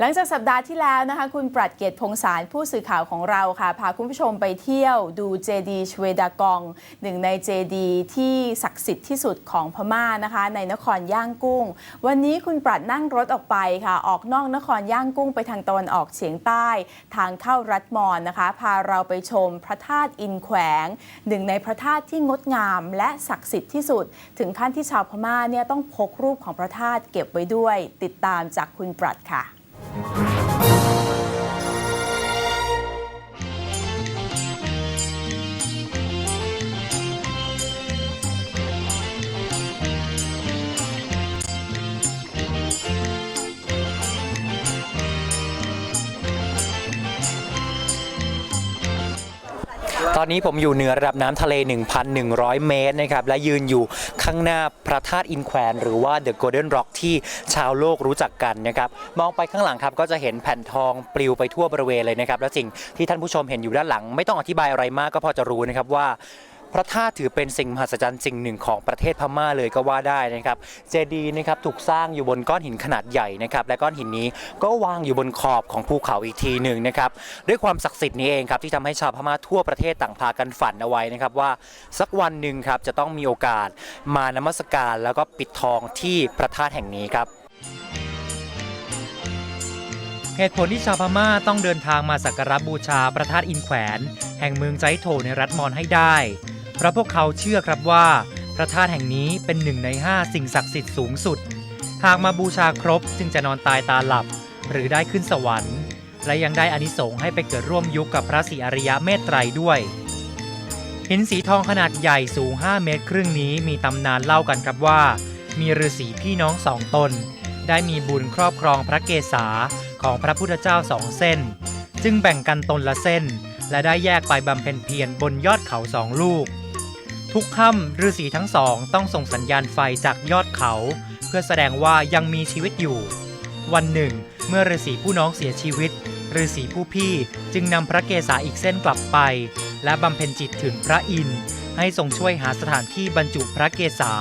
หลังจากสัปดาห์ที่แล้วนะคะ คุณปรัดเกียรติพงษารผู้สื่อข่าวของเราค่ะพาคุณผู้ชมไปเที่ยวดูเจดีชเวดากองหนึ่งในเจดีที่ศักดิ์สิทธิ์ที่สุดของพม่านะคะ ในนครย่างกุ้ง วันนี้คุณปรัดนั่งรถออกไปค่ะ ออกนอกนครย่างกุ้งไปทางตะวันออกเฉียงใต้ ทางเข้ารัฐมอนนะคะ พาเราไปชมพระธาตุอินแขวง หนึ่งในพระธาตุที่งดงามและศักดิ์สิทธิ์ที่สุด ถึงขั้นที่ชาวพม่าเนี่ยต้องพกรูปของพระธาตุเก็บไว้ด้วย ติดตามจากคุณปรัดค่ะ ตอนนี้ผมอยู่เหนือระดับน้ำทะเล 1,100 เมตรนะครับ และยืนอยู่ข้างหน้าพระธาตุอินแควนหรือว่าเดอะโกลเด้นร็อกที่ชาวโลกรู้จักกันนะครับ มองไปข้างหลังครับก็จะเห็นแผ่นทองปลิวไปทั่วบริเวณเลยนะครับ และสิ่งที่ท่านผู้ชมเห็นอยู่ด้านหลัง ไม่ต้องอธิบายอะไรมากก็พอจะรู้นะครับว่า พระธาตุถือเป็นสิ่งมหัศจรรย์สิ่งหนึ่งของประเทศพม่าเลยก็ว่าได้นะครับ เจดีย์นะครับถูกสร้างอยู่บนก้อนหินขนาดใหญ่นะครับ และก้อนหินนี้ก็วางอยู่บนขอบของภูเขาอีกทีหนึ่งนะครับ ด้วยความศักดิ์สิทธิ์นี้เองครับที่ทำให้ชาวพม่าทั่วประเทศต่างพากันฝันเอาไว้นะครับว่าสักวันหนึ่งครับจะต้องมีโอกาสมานมัสการ แล้วก็ปิดทองที่พระธาตุแห่งนี้ครับเหตุผลที่ชาวพม่าต้องเดินทางมาสักการะบูชาพระธาตุอินแขวน แห่งเมืองไจโถในรัฐมอนให้ได้ เพราะพวกเขาเชื่อครับว่า พระธาตุแห่งนี้เป็นหนึ่งในห้าสิ่งศักดิ์สิทธิ์สูงสุด หากมาบูชาครบจึงจะนอนตายตาหลับ หรือได้ขึ้นสวรรค์ และยังได้อานิสงส์ให้ไปเกิดร่วมยุคกับพระศรีอริยะเมตไตรด้วยหินสีทองขนาดใหญ่สูง 5 เมตรครึ่งนี้มีตำนานเล่ากันครับว่า มีฤาษีพี่น้องสองตน ได้มีบุญครอบครองพระเกศาของพระพุทธเจ้าสองเส้น จึงแบ่งกันตนละเส้น และได้แยกไปบำเพ็ญเพียรบนยอดเขาสองลูก ทุกค่ำฤาษีทั้งสองต้องส่งสัญญาณไฟจากยอดเขา เพื่อแสดงว่ายังมีชีวิตอยู่ วันหนึ่ง เมื่อฤาษีผู้น้องเสียชีวิตฤาษีผู้พี่จึงนำพระเกศาอีกเส้นกลับไป และบำเพ็ญจิตถึงพระอินทร์ให้ทรงช่วยหาสถานที่บรรจุพระเกศา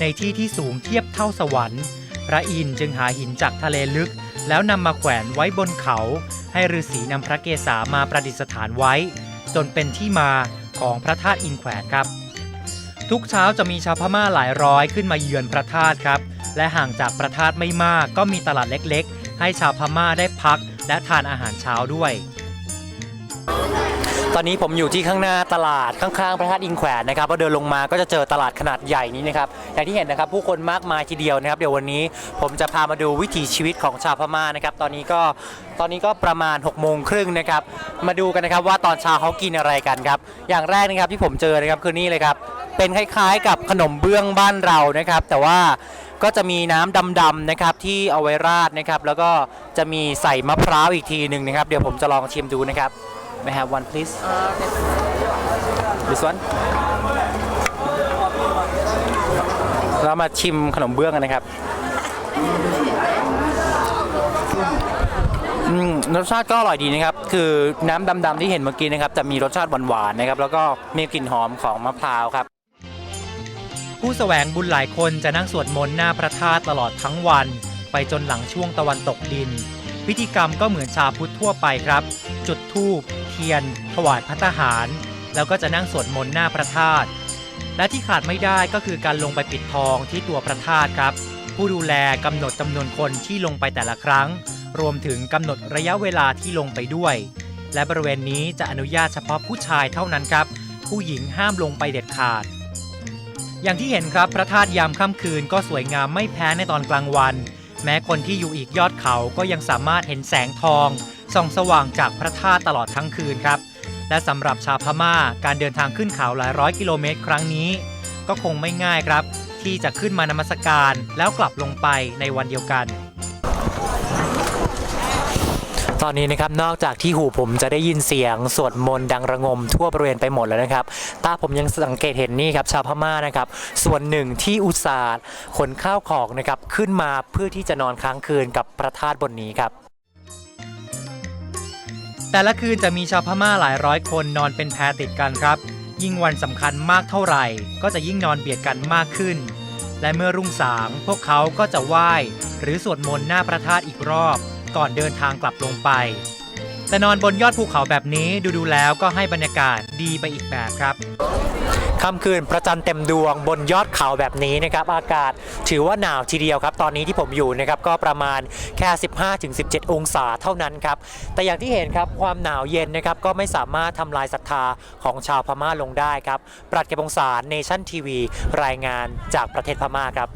ในที่ที่สูงเทียบเท่าสวรรค์ พระอินทร์จึงหาหินจากทะเลลึก แล้วนำมาแขวนไว้บนเขา ให้ฤาษีนำพระเกศามาประดิษฐานไว้ จนเป็นที่มาของพระธาตุอินแขวนครับ ทุกเช้าจะมีชาวพม่าหลายร้อยขึ้นมาเยือนพระธาตุครับ และห่างจากพระธาตุไม่มากก็มีตลาดเล็กๆ ให้ชาวพม่าได้พักและทานอาหารเช้าด้วย ตอนนี้ผมอยู่ที่ข้างหน้าตลาดข้างๆ พระธาตุอินแขวนนะครับพอเดินลงมาก็จะเจอตลาดขนาดใหญ่นี้นะครับอย่างที่เห็นนะครับผู้คนมากมายทีเดียวนะครับ เดี๋ยววันนี้ผมจะพามาดูวิถีชีวิตของชาวพม่านะครับตอนนี้ก็ตอนนี้ก็ประมาณ6กโมงครึ่งนะครับมาดูกันนะครับว่าตอนเช้าเขากินอะไรกันครับอย่างแรกนะครับที่ผมเจอนะครับคือนี่เลยครับ เป็นคล้ายๆ กับขนมเบื้องบ้านเรานะครับ แต่ว่าก็จะมีน้ำดำๆนะครับที่เอาไว้ราดนะครับ แล้วก็จะมีใส่มะพร้าวอีกทีหนึ่งนะครับ เดี๋ยวผมจะลองชิมดูนะครับ May I have one please This one เรามาชิมขนมเบื้องกันนะครับรสชาติก็อร่อยดีนะครับ คือน้ำดำๆที่เห็นเมื่อกี้นะครับ จะมีรสชาติหวานๆนะครับ แล้วก็มีกลิ่นหอมของมะพร้าวครับ ผู้แสวงบุญหลายคนจะนั่งสวดมนต์หน้าพระธาตุตลอดทั้งวัน ไปจนหลังช่วงตะวันตกดิน พิธีกรรมก็เหมือนชาพุทธทั่วไปครับ จุดธูปเทียน ถวายพระทหาร แล้วก็จะนั่งสวดมนต์หน้าพระธาตุและที่ขาดไม่ได้ก็คือการลงไปปิดทองที่ตัวพระธาตุครับ ผู้ดูแลกำหนดจำนวนคนที่ลงไปแต่ละครั้ง รวมถึงกำหนดระยะเวลาที่ลงไปด้วย และบริเวณนี้จะอนุญาตเฉพาะผู้ชายเท่านั้นครับ ผู้หญิงห้ามลงไปเด็ดขาด อย่างที่เห็นครับพระธาตุยามค่ำคืนก็สวยงามไม่แพ้ในตอนกลางวัน แม้คนที่อยู่อีกยอดเขาก็ยังสามารถเห็นแสงทองส่องสว่างจากพระธาตุตลอดทั้งคืนครับ และสำหรับชาวพม่าการเดินทางขึ้นเขาหลายร้อยกิโลเมตรครั้งนี้ ก็คงไม่ง่ายครับ ที่จะขึ้นมานมัสการแล้วกลับลงไปในวันเดียวกัน ตอนนี้นะครับนอกจากที่หูผมจะได้ยินเสียงสวดมนต์ดังระงมทั่วบริเวณไปหมดแล้วนะครับตาผมยังสังเกตเห็นนี่ครับชาวพม่านะครับ ส่วนหนึ่งที่อุตส่าห์ขนข้าวของนะครับขึ้นมาเพื่อที่จะนอนค้างคืนกับพระธาตุบนนี้ครับ แต่ละคืนจะมีชาวพม่าหลายร้อยคนนอนเป็นแพรติดกันครับ ยิ่งวันสำคัญมากเท่าไหร่ ก็จะยิ่งนอนเบียดกันมากขึ้น และเมื่อรุ่งสางพวกเขาก็จะไหว้หรือสวดมนต์หน้าพระธาตุอีกรอบ ก่อนเดินทางกลับลงไป แต่นอนบนยอดภูเขาแบบนี้ดูดูๆแล้วก็ให้บรรยากาศดีไปอีกแบบครับค่ำคืนพระจันทร์เต็มดวงบนยอดเขาแบบนี้นะครับอากาศถือว่าหนาวทีเดียวครับ ตอนนี้ที่ผมอยู่นะครับก็ประมาณแค่ 15-17 องศาเท่านั้นครับ แต่อย่างที่เห็นครับความหนาวเย็นนะครับก็ไม่สามารถทำลายศรัทธาของชาวพม่าลงได้ครับ ปรัดเก็บองศาเนชั่นทีวี รายงานจากประเทศพม่าครับ